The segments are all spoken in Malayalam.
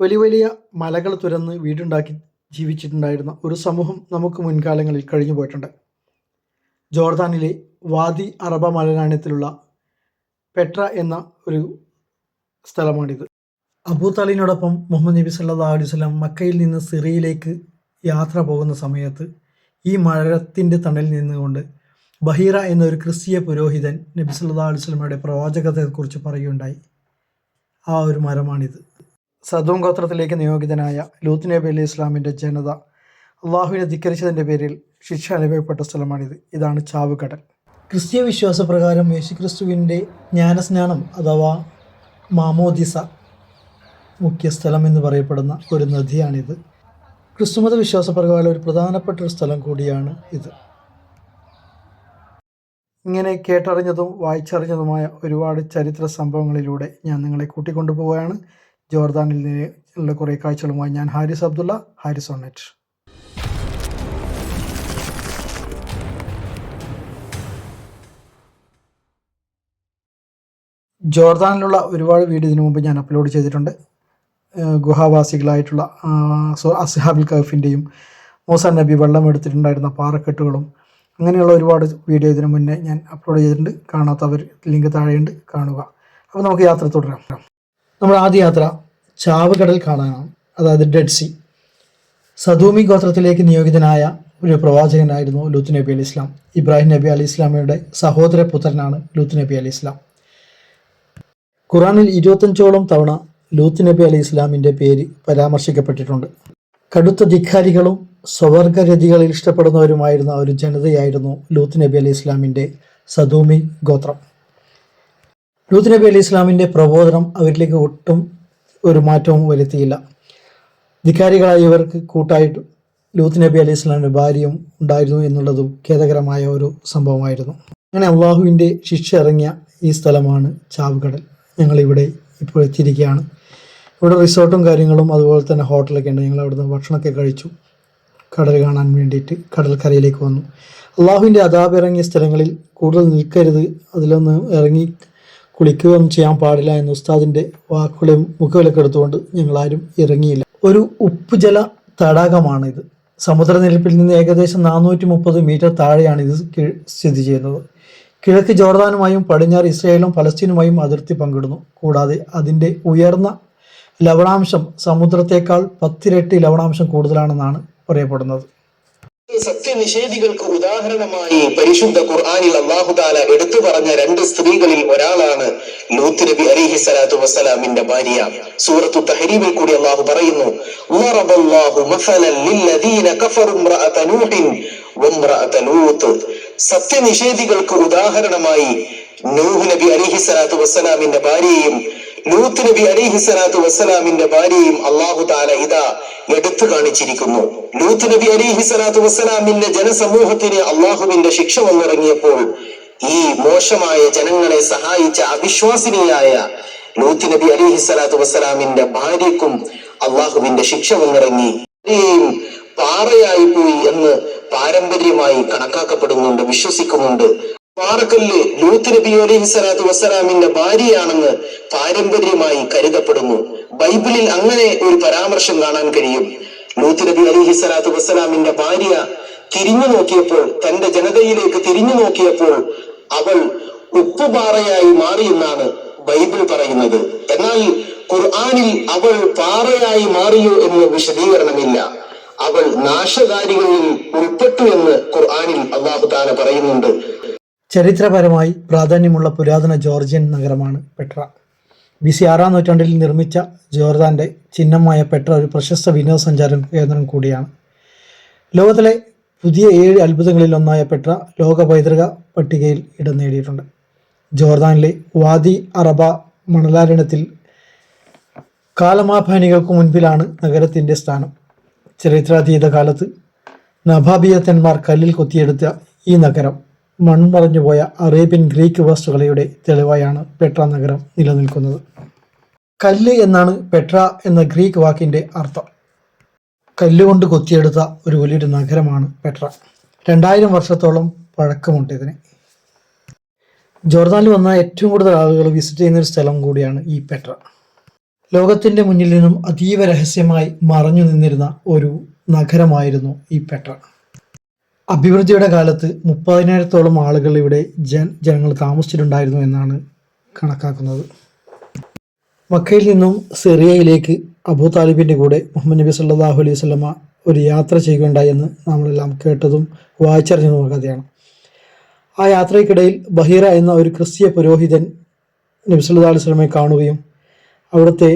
വലിയ വലിയ മലകൾ തുരന്ന് വീടുണ്ടാക്കി ജീവിച്ചിട്ടുണ്ടായിരുന്ന ഒരു സമൂഹം നമുക്ക് മുൻകാലങ്ങളിൽ കഴിഞ്ഞു പോയിട്ടുണ്ട്. ജോർദാനിലെ വാദി അറബ മലനാണ്യത്തിലുള്ള പെട്ര എന്ന ഒരു സ്ഥലമാണിത്. അബൂ താലിനോടൊപ്പം മുഹമ്മദ് നബി സല്ലാ അലൈഹി വസല്ലം മക്കയിൽ നിന്ന് സിറിയയിലേക്ക് യാത്ര പോകുന്ന സമയത്ത് ഈ മഴത്തിന്റെ തണലിൽ നിന്നുകൊണ്ട് ബഹീറ എന്നൊരു ക്രിസ്തീയ പുരോഹിതൻ നബി സല്ലാ അലൈഹി വസല്ലമയുടെ പ്രവാചകത്തെക്കുറിച്ച് പറയുകയുണ്ടായി. ആ ഒരു മരമാണിത്. സദൂം ഗോത്രത്തിലേക്ക് നിയോഗിതനായ ലൂത്ത് നബി അലി ഇസ്ലാമിന്റെ ജനത അള്ളാഹുവിനെ ധിക്കരിച്ചതിന്റെ പേരിൽ ശിക്ഷ അനുഭവപ്പെട്ട സ്ഥലമാണിത്. ഇതാണ് ചാവുകടൽ. ക്രിസ്തീയ വിശ്വാസപ്രകാരം യേശുക്രിസ്തുവിന്റെ ജ്ഞാനസ്നാനം അഥവാ മാമോദിസ മുഖ്യ സ്ഥലം എന്ന് പറയപ്പെടുന്ന ഒരു നദിയാണിത്. ക്രിസ്തുമത വിശ്വാസപ്രകാരം ഒരു പ്രധാനപ്പെട്ട ഒരു സ്ഥലം കൂടിയാണ് ഇത്. ഇങ്ങനെ കേട്ടറിഞ്ഞതും വായിച്ചറിഞ്ഞതുമായ ഒരുപാട് ചരിത്ര സംഭവങ്ങളിലൂടെ ഞാൻ നിങ്ങളെ കൂട്ടിക്കൊണ്ടുപോവുകയാണ്. ജോർദാനിൽ നിന്നുള്ള കുറേ കാഴ്ചകളുമായി ഞാൻ ഹാരിസ് അബ്ദുള്ള ഹാരിസ് ഓൺനെറ്റ് ജോർദാനിലുള്ള ഒരുപാട് വീഡിയോ ഇതിനു മുമ്പ് ഞാൻ അപ്ലോഡ് ചെയ്തിട്ടുണ്ട്. ഗുഹാവാസികളായിട്ടുള്ള അസ്ഹാബിൽ കഹഫിന്റെയും മൂസ നബി വെള്ളം എടുത്തിട്ടുണ്ടായിരുന്ന പാറക്കെട്ടുകളും അങ്ങനെയുള്ള ഒരുപാട് വീഡിയോ ഇതിനു മുന്നേ ഞാൻ അപ്ലോഡ് ചെയ്തിട്ടുണ്ട്. കാണാത്തവർ ലിങ്ക് താഴെയുണ്ട്. കാണുക. അപ്പോൾ നമുക്ക് യാത്ര തുടരാം. നമ്മുടെ ആദ്യ യാത്ര ചാവുകടൽ കാണാനാണ്. അതായത് ഡെഡ് സി സദൂമി ഗോത്രത്തിലേക്ക് നിയോഗിതനായ ഒരു പ്രവാചകനായിരുന്നു ലൂത്ത് നബി അലി ഇസ്ലാം. ഇബ്രാഹിം നബി അലി ഇസ്ലാമിയുടെ സഹോദര പുത്രനാണ് ലൂത്ത് നബി അലി ഇസ്ലാം. ഖുറാനിൽ ഇരുപത്തഞ്ചോളം തവണ ലൂത്ത് നബി അലി ഇസ്ലാമിന്റെ പേര് പരാമർശിക്കപ്പെട്ടിട്ടുണ്ട്. കടുത്ത ധിക്കാരികളും സ്വവർഗരതികളിൽ ഇഷ്ടപ്പെടുന്നവരുമായിരുന്ന ഒരു ജനതയായിരുന്നു ലൂത്ത് നബി അലി ഇസ്ലാമിന്റെ സദൂമി ഗോത്രം. ലൂത്ത് നബി അലി ഇസ്ലാമിന്റെ പ്രബോധനം അവരിലേക്ക് ഒട്ടും ഒരു മാറ്റവും വരുത്തിയില്ല. ധിക്കാരികളായ ഇവർക്ക് കൂട്ടായിട്ട് ലൂത്ത് നബി അലൈഹി ഇസ്ലാമിന്റെ ഭാര്യയും ഉണ്ടായിരുന്നു എന്നുള്ളതും ഖേദകരമായ ഒരു സംഭവമായിരുന്നു. അങ്ങനെ അള്ളാഹുവിന്റെ ശിക്ഷ ഇറങ്ങിയ ഈ സ്ഥലമാണ് ചാവുകടൽ ഞങ്ങളിവിടെ ഇപ്പോൾ എത്തിയിരിക്കുകയാണ്. ഇവിടെ റിസോർട്ടും കാര്യങ്ങളും അതുപോലെ തന്നെ ഹോട്ടലൊക്കെ ഉണ്ട്. ഞങ്ങൾ അവിടുന്ന് ഭക്ഷണമൊക്കെ കഴിച്ചു. കടൽ കാണാൻ വേണ്ടിയിട്ട് കടൽക്കരയിലേക്ക് വന്നു. അള്ളാഹുവിന്റെ അതാപ് ഇറങ്ങിയ സ്ഥലങ്ങളിൽ കൂടുതൽ നിൽക്കരുത്. അതിലൊന്ന് ഇറങ്ങി കുളിക്കുകയൊന്നും ചെയ്യാൻ പാടില്ല എന്ന ഉസ്താദിന്റെ വാക്കുകളെ മുഖവിലൊക്കെ എടുത്തുകൊണ്ട് ഞങ്ങളാരും ഇറങ്ങിയില്ല. ഒരു ഉപ്പുജല തടാകമാണിത്. സമുദ്രനിരപ്പിൽ നിന്ന് ഏകദേശം നാനൂറ്റി മുപ്പത് മീറ്റർ താഴെയാണ് ഇത് സ്ഥിതി ചെയ്യുന്നത്. കിഴക്ക് ജോർദാനുമായും പടിഞ്ഞാറ് ഇസ്രായേലും പലസ്തീനുമായും അതിർത്തി പങ്കിടുന്നു. കൂടാതെ അതിന്റെ ഉയർന്ന ലവണാംശം സമുദ്രത്തേക്കാൾ പത്തിരട്ടി ലവണാംശം കൂടുതലാണെന്നാണ് പറയപ്പെടുന്നത്. സത്യനിഷേധികൾക്ക് ഉദാഹരണമായി പരിശുദ്ധ ഖുർആാനിൽ അള്ളാഹുദാല എടുത്തു പറഞ്ഞ രണ്ട് സ്ത്രീകളിൽ ഒരാളാണ് ലൂത്ത് നബി അലിഹി സലാത്തു വസ്സലാമിന്റെ ഭാര്യ സൂറത്തു തഹരീമിൽ കൂടി അള്ളാഹു പറയുന്നു. സത്യനിഷേധികൾക്ക് ഉദാഹരണമായി നൂഹ് നബി അലിഹി സലാത്തു വസ്സലാമിന്റെ ഭാര്യയും ലൂത്ത് നബി അലിഹി സ്വലാത്തു വസ്സലാമിന്റെ ഭാര്യയും അള്ളാഹു താല ഇതാ എടുത്തു കാണിച്ചിരിക്കുന്നു. ലൂത്ത് നബി അലിഹി സ്വലാത്തു വസ്സലാമിന്റെ ജനസമൂഹത്തിന് അള്ളാഹുവിന്റെ ശിക്ഷ വന്നിറങ്ങിയപ്പോൾ ഈ മോശമായ ജനങ്ങളെ സഹായിച്ച അവിശ്വാസിനിയായ ലൂത്ത് നബി അലിഹി സ്വലാത്തു വസ്സലാമിന്റെ ഭാര്യക്കും അള്ളാഹുവിന്റെ ശിക്ഷ വന്നിറങ്ങി. പാറയായി പോയി എന്ന് പാരമ്പര്യമായി കണക്കാക്കപ്പെടുന്നുണ്ട് വിശ്വസിക്കുന്നുണ്ട്. പാറക്കല്ല് ലൂത്ത് നബി അലൈഹി സ്വലാത്തു വസ്സലാമിന്റെ ഭാര്യയാണെന്ന് പാരമ്പര്യമായി കരുതപ്പെടുന്നു. ബൈബിളിൽ അങ്ങനെ ഒരു പരാമർശം കാണാൻ കഴിയും. ലൂത്ത് നബി അലൈഹി സ്വലാത്തു വസ്സലാമിന്റെ ഭാര്യ തിരിഞ്ഞു നോക്കിയപ്പോൾ തന്റെ ജനതയിലേക്ക് തിരിഞ്ഞു നോക്കിയപ്പോൾ അവൾ ഉപ്പുപാറയായി മാറിയെന്നാണ് ബൈബിൾ പറയുന്നത്. എന്നാൽ ഖുർആാനിൽ അവൾ പാറയായി മാറിയോ എന്ന് വിശദീകരണമില്ല. അവൾ നാശകാരികളിൽ ഉൾപ്പെട്ടു എന്ന് ഖുർആാനിൽ അള്ളാഹു താല പറയുന്നുണ്ട്. ചരിത്രപരമായി പ്രാധാന്യമുള്ള പുരാതന ജോർജിയൻ നഗരമാണ് പെട്ര. ബി സി ആറാം നൂറ്റാണ്ടിൽ നിർമ്മിച്ച ജോർദാന്റെ ചിഹ്നമായ പെട്ര ഒരു പ്രശസ്ത വിനോദസഞ്ചാര കേന്ദ്രം കൂടിയാണ്. ലോകത്തിലെ പുതിയ ഏഴ് അത്ഭുതങ്ങളിൽ ഒന്നായ പെട്ര ലോക പൈതൃക പട്ടികയിൽ ഇടം നേടിയിട്ടുണ്ട്. ജോർദാനിലെ വാദി അറബ മണലാരണത്തിൽ കാലമാഭാനികൾക്ക് മുൻപിലാണ് നഗരത്തിന്റെ സ്ഥാനം. ചരിത്രാതീത കാലത്ത് നഭാബിയത്തന്മാർ കല്ലിൽ കൊത്തിയെടുത്ത ഈ നഗരം മൺമറഞ്ഞുപോയ അറേബ്യൻ ഗ്രീക്ക് വസ്തുകലയുടെ തെളിവായാണ് പെട്ര നഗരം നിലനിൽക്കുന്നത്. കല്ല് എന്നാണ് പെട്ര എന്ന ഗ്രീക്ക് വാക്കിന്റെ അർത്ഥം. കല്ലുകൊണ്ട് കൊത്തിയെടുത്ത ഒരു വലിയൊരു നഗരമാണ് പെട്ര. രണ്ടായിരം വർഷത്തോളം പഴക്കമുണ്ട് ഇതിന്. ജോർദാനിൽ വന്ന ഏറ്റവും കൂടുതൽ ആളുകൾ വിസിറ്റ് ചെയ്യുന്ന ഒരു സ്ഥലം കൂടിയാണ് ഈ പെട്ര. ലോകത്തിന്റെ മുന്നിൽ നിന്നും അതീവ രഹസ്യമായി മറഞ്ഞു നിന്നിരുന്ന ഒരു നഗരമായിരുന്നു ഈ പെട്ര. അഭിവൃദ്ധിയുടെ കാലത്ത് മുപ്പതിനായിരത്തോളം ആളുകൾ ഇവിടെ ജൻ ജനങ്ങൾ താമസിച്ചിട്ടുണ്ടായിരുന്നു എന്നാണ് കണക്കാക്കുന്നത്. മക്കയിൽ നിന്നും സിറിയയിലേക്ക് അബൂ താലിബിന്റെ കൂടെ മുഹമ്മദ് നബി സല്ലാഹു അലൈഹി വസല്ലമ ഒരു യാത്ര ചെയ്യുകയുണ്ടായി എന്ന് നമ്മളെല്ലാം കേട്ടതും വായിച്ചറിഞ്ഞതും കഥയാണ്. ആ യാത്രയ്ക്കിടയിൽ ബഹീറ എന്ന ഒരു ക്രിസ്തീയ പുരോഹിതൻ നബി സല്ലാ അലൈഹി സ്വലമയെ കാണുകയും അവിടുത്തെ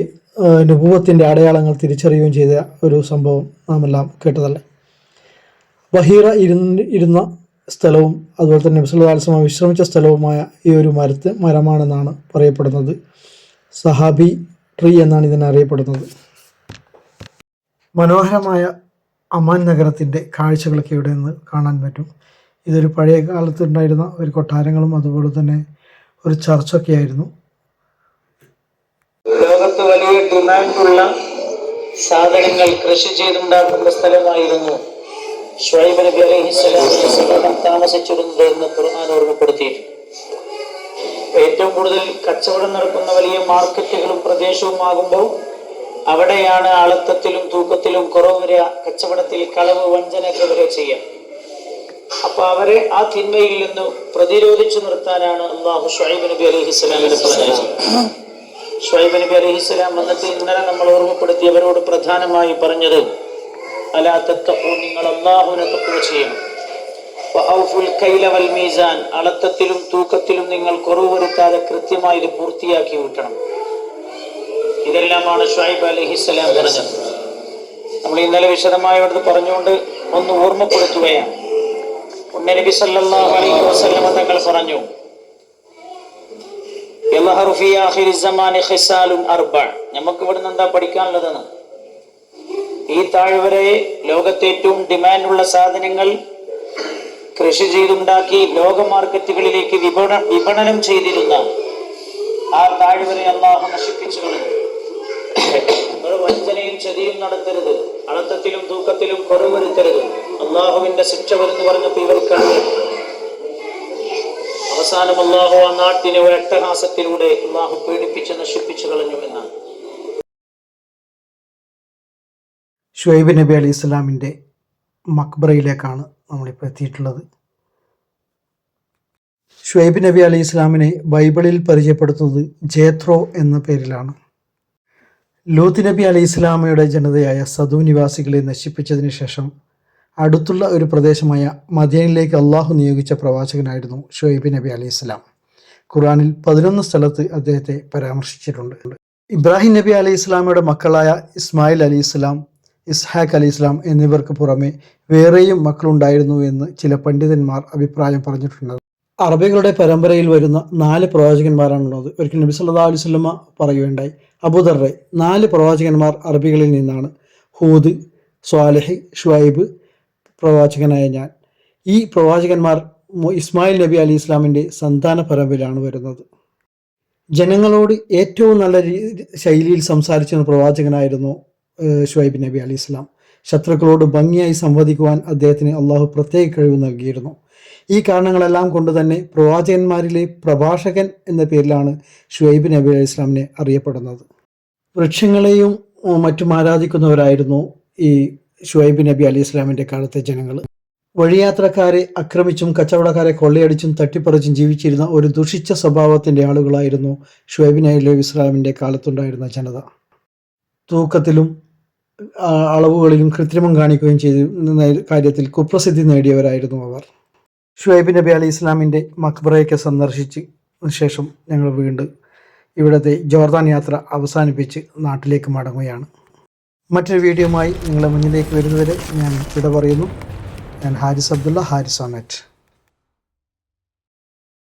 നുപൂവത്തിന്റെ അടയാളങ്ങൾ തിരിച്ചറിയുകയും ചെയ്ത ഒരു സംഭവം നാമെല്ലാം കേട്ടതല്ലേ? ബഹീറ ഇരുന്ന് ഇരുന്ന സ്ഥലവും അതുപോലെ തന്നെ നബി സല്ലല്ലാഹു അലൈഹി വസല്ലമ വിശ്രമിച്ച സ്ഥലവുമായ ഈ ഒരു മരത്ത് മരമാണെന്നാണ് പറയപ്പെടുന്നത്. സഹാബി ട്രീ എന്നാണ് ഇതിനെ അറിയപ്പെടുന്നത്. മനോഹരമായ അമാൻ നഗരത്തിന്റെ കാഴ്ചകളൊക്കെ ഇവിടെ നിന്ന് കാണാൻ പറ്റും. ഇതൊരു പഴയ കാലത്തുണ്ടായിരുന്ന ഒരു കൊട്ടാരങ്ങളും അതുപോലെ തന്നെ ഒരു ചർച്ചൊക്കെ ആയിരുന്നു. ലോകത്ത് വലിയ ഡിമാൻഡുള്ള സാധനങ്ങൾ കൃഷി ചെയ്തുണ്ടാക്കുന്ന സ്ഥലമായിരുന്നു ഷുഐബ് നബി അലൈഹിസ്സലാമിന്റെ സമൂഹം താമസിച്ചിരുന്നത് എന്ന് ഖുർആൻ ഓർമ്മപ്പെടുത്തിയിട്ടുണ്ട്. ഏറ്റവും കൂടുതൽ കച്ചവടം നടക്കുന്ന വലിയ മാർക്കറ്റുകളും പ്രദേശവും ആകുമ്പോൾ അവിടെയാണ് അളത്തത്തിലും തൂക്കത്തിലും കുറവ് വരിക കച്ചവടത്തിൽ കളവ് വഞ്ചനയൊക്കെ വരെ ചെയ്യാം അപ്പൊ അവരെ ആ തിന്മയിൽ നിന്ന് പ്രതിരോധിച്ചു നിർത്താനാണ് അള്ളാഹു ഷുഹൈബ് നബി അലൈഹിസ്സലാമിന്റെ പറഞ്ഞത്. ഷുഹൈബ് നബി അലൈഹിസ്സലാം വന്നിട്ട് ഇന്നലെ നമ്മൾ ഓർമ്മപ്പെടുത്തി അവരോട് പ്രധാനമായി പറഞ്ഞത് അലാ നിങ്ങൾ അള്ളാഹുവിനെ തക്കുവ ചെയ്യണം. മീസാൻ അളത്തത്തിലും തൂക്കത്തിലും നിങ്ങൾ കുറവ് വരുത്താതെ കൃത്യമായി ഇത് പൂർത്തിയാക്കി വിട്ടണം. ഇതെല്ലാമാണ് ഷായിബ് അലഹിസ്സലാം പറഞ്ഞത്. നമ്മൾ ഇന്നലെ വിശദമായി അവിടുന്ന് പറഞ്ഞുകൊണ്ട് ഒന്ന് ഓർമ്മപ്പെടുത്തുകയാണ്. ഉണ്ണനബി സല്ലല്ലാഹു അലൈഹി വസല്ലം തങ്ങൾ പറഞ്ഞു നമുക്ക് ഇവിടുന്ന് എന്താ പഠിക്കാനുള്ളതെന്ന്? ഈ താഴ്വരയെ ലോകത്തെ ഏറ്റവും ഡിമാൻഡുള്ള സാധനങ്ങൾ കൃഷി ചെയ്തുണ്ടാക്കി ലോക മാർക്കറ്റുകളിലേക്ക് വിപണ വിപണനം ചെയ്തിരുന്ന ആ താഴ്വര അള്ളാഹു നശിപ്പിച്ചു വഞ്ചനയും ചതിയും നടത്തരുത്. അളത്തത്തിലും തൂക്കത്തിലും കുറവ് വരുത്തരുത്. അള്ളാഹുവിന്റെ ശിക്ഷ വരുന്നു പറഞ്ഞപ്പോൾ ഇവർക്കാണ്. അവസാനം അള്ളാഹു ആ നാട്ടിനെ ഒരു അട്ടഹാസത്തിലൂടെ അള്ളാഹു പീഡിപ്പിച്ച് നശിപ്പിച്ചു കളഞ്ഞു എന്നാണ്. ഷുഹൈബ് നബി അലി ഇസ്ലാമിന്റെ മക്ബറയിലേക്കാണ് നമ്മളിപ്പോൾ എത്തിയിട്ടുള്ളത്. ഷുഹൈബ് നബി അലി ഇസ്ലാമിനെ ബൈബിളിൽ പരിചയപ്പെടുത്തുന്നത് ജേത്രോ എന്ന പേരിലാണ്. ലൂത്ത് നബി അലി ഇസ്ലാമയുടെ ജനതയായ സദു നിവാസികളെ നശിപ്പിച്ചതിന് ശേഷം അടുത്തുള്ള ഒരു പ്രദേശമായ മദിയനിലേക്ക് അള്ളാഹു നിയോഗിച്ച പ്രവാചകനായിരുന്നു ഷുഹൈബ് നബി അലി ഇസ്ലാം ഖുറാനിൽ പതിനൊന്ന് സ്ഥലത്ത് അദ്ദേഹത്തെ പരാമർശിച്ചിട്ടുണ്ട്. ഇബ്രാഹിം നബി അലി ഇസ്ലാമയുടെ മക്കളായ ഇസ്മായിൽ അലി ഇസ്ലാം ഇസ്ഹാഖ് അലി ഇസ്ലാം എന്നിവർക്ക് പുറമെ വേറെയും മക്കളുണ്ടായിരുന്നു എന്ന് ചില പണ്ഡിതന്മാർ അഭിപ്രായം പറഞ്ഞിട്ടുണ്ട് അറബികളുടെ പരമ്പരയിൽ വരുന്ന നാല് പ്രവാചകന്മാരാണുള്ളത്. ഒരിക്കൽ നബി സല്ലാ അലൈഹി വസല്ലമ പറയുകയുണ്ടായി അബുദർറെ നാല് പ്രവാചകന്മാർ അറബികളിൽ നിന്നാണ്. ഹൂദ് സ്വാലിഹ് ഷുഐബ് പ്രവാചകനായ ഞാൻ. ഈ പ്രവാചകന്മാർ ഇസ്മായിൽ നബി അലി ഇസ്ലാമിന്റെ സന്താന പരമ്പരയിലാണ് വരുന്നത്. ജനങ്ങളോട് ഏറ്റവും നല്ല ശൈലിയിൽ സംസാരിച്ചിരുന്ന പ്രവാചകനായിരുന്നു ഷുഐബ് നബി അലി ഇസ്ലാം ശത്രുക്കളോട് ഭംഗിയായി സംവദിക്കുവാൻ അദ്ദേഹത്തിന് അള്ളാഹു പ്രത്യേക കഴിവ് നൽകിയിരുന്നു. ഈ കാരണങ്ങളെല്ലാം കൊണ്ട് തന്നെ പ്രവാചകന്മാരിലെ പ്രഭാഷകൻ എന്ന പേരിലാണ് ഷുഹൈബ് നബി അലി ഇസ്ലാമിനെ അറിയപ്പെടുന്നത്. വൃക്ഷങ്ങളെയും മറ്റും ആരാധിക്കുന്നവരായിരുന്നു ഈ ഷുഹൈബ് നബി അലി ഇസ്ലാമിന്റെ കാലത്തെ ജനങ്ങൾ വഴിയാത്രക്കാരെ ആക്രമിച്ചും കച്ചവടക്കാരെ കൊള്ളയടിച്ചും തട്ടിപ്പറിച്ചും ജീവിച്ചിരുന്ന ഒരു ദുഷിച്ച സ്വഭാവത്തിന്റെ ആളുകളായിരുന്നു ഷുഹൈബ് നബി അലി ഇസ്ലാമിന്റെ കാലത്തുണ്ടായിരുന്ന ജനത. തൂക്കത്തിലും അളവുകളിലും കൃത്രിമം കാണിക്കുകയും ചെയ്തിരുന്ന കാര്യത്തിൽ കുപ്രസിദ്ധി നേടിയവരായിരുന്നു അവർ. ഷുഹൈബ് നബി അലി ഇസ്ലാമിന്റെ മക്ബറയൊക്കെ സന്ദർശിച്ച് ശേഷം ഞങ്ങൾ വീണ്ടും ഇവിടുത്തെ ജോർദാൻ യാത്ര അവസാനിപ്പിച്ച് നാട്ടിലേക്ക് മടങ്ങുകയാണ്. മറ്റൊരു വീഡിയോയുമായി നിങ്ങളുടെ മുന്നിലേക്ക് വരുന്നവരെ ഞാൻ വിട പറയുന്നു. ഞാൻ ഹാരിസ് അബ്ദുള്ള ഹാരിസ് ഓണറ്റ്